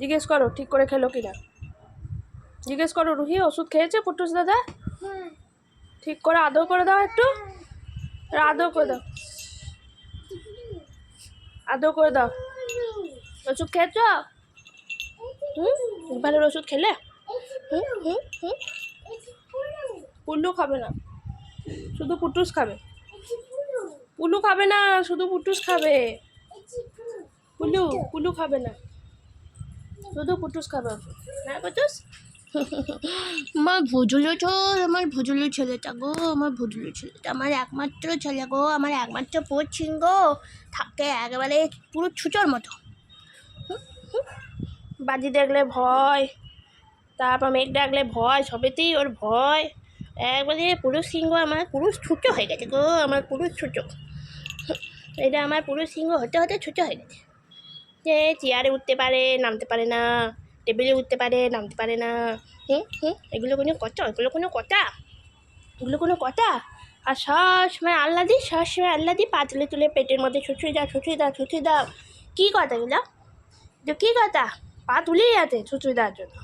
জিজ্ঞেস করো ঠিক করে খেলো কিনা? জিজ্ঞেস করো রুহি ওষুধ খেয়েছে পুটুস দাদা? ঠিক করে আদর করে দাও একটু। আদর করে দাও। আদর করে দাও। ওষুধ খেয়েছ? হুম? এবারের ওষুধ খেলে? হুম হুম হুম। পুল্লু খাবে না। শুধু পুটুস খাবে। পুলু খাবে না শুধু পুটুস খাবে। পুলু পুলু খাবে না। শুধু কুটুস খাবে। না কুটুস? আমার ভজুলো তো আমার ভজুলো ছেলেটা গো আমার ভজুলো ছেলেটা আমার একমাত্র ছেলে গো আমার একমাত্র পড়ছিন গো। থাকে একেবারে পুরো ছুচোর মতো। বাজি দেখলে ভয় তারপর মেঘ ডাকলে ভয় সবেতেই ওর ভয়। একবারে পুরুষ সিংহ আমার পুরুষ ছুটো হয়ে গেছে গো আমার পুরুষ ছুটো এটা আমার পুরুষ সিংহ হতে হতে ছুটো হয়ে গেছে। যে চেয়ারে উঠতে পারে, নামতে পারে না। টেবিলে উঠতে পারে, নামতে পারে না। হুম হুম, এগুলো কোনো কথা? এগুলো কোনো কথা? এগুলো কোনো কথা? আর সবসময় আল্লাদি সবসময় আল্লাদি পা তুলে পেটের মধ্যে ছুঁচুই দাও ছুঁচুই দাও ছুঁচুই দাও। কী কথা এগুলো? যে কী কথা? পা তুলেই আছে ছুঁচুই দেওয়ার জন্য।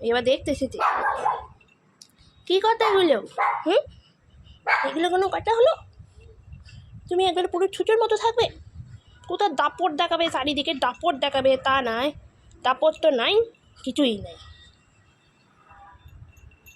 এবার দেখতে এসেছি। কী কথা এগুলো? হুম? এগুলো কোনো কথা হলো? তুমি একবার পুরো ছুটোর মতো থাকবে? কোথাও দাপট দেখাবে? চারিদিকে দাপট দেখাবে তা নয়। দাপট তো নাই কিছুই নাই।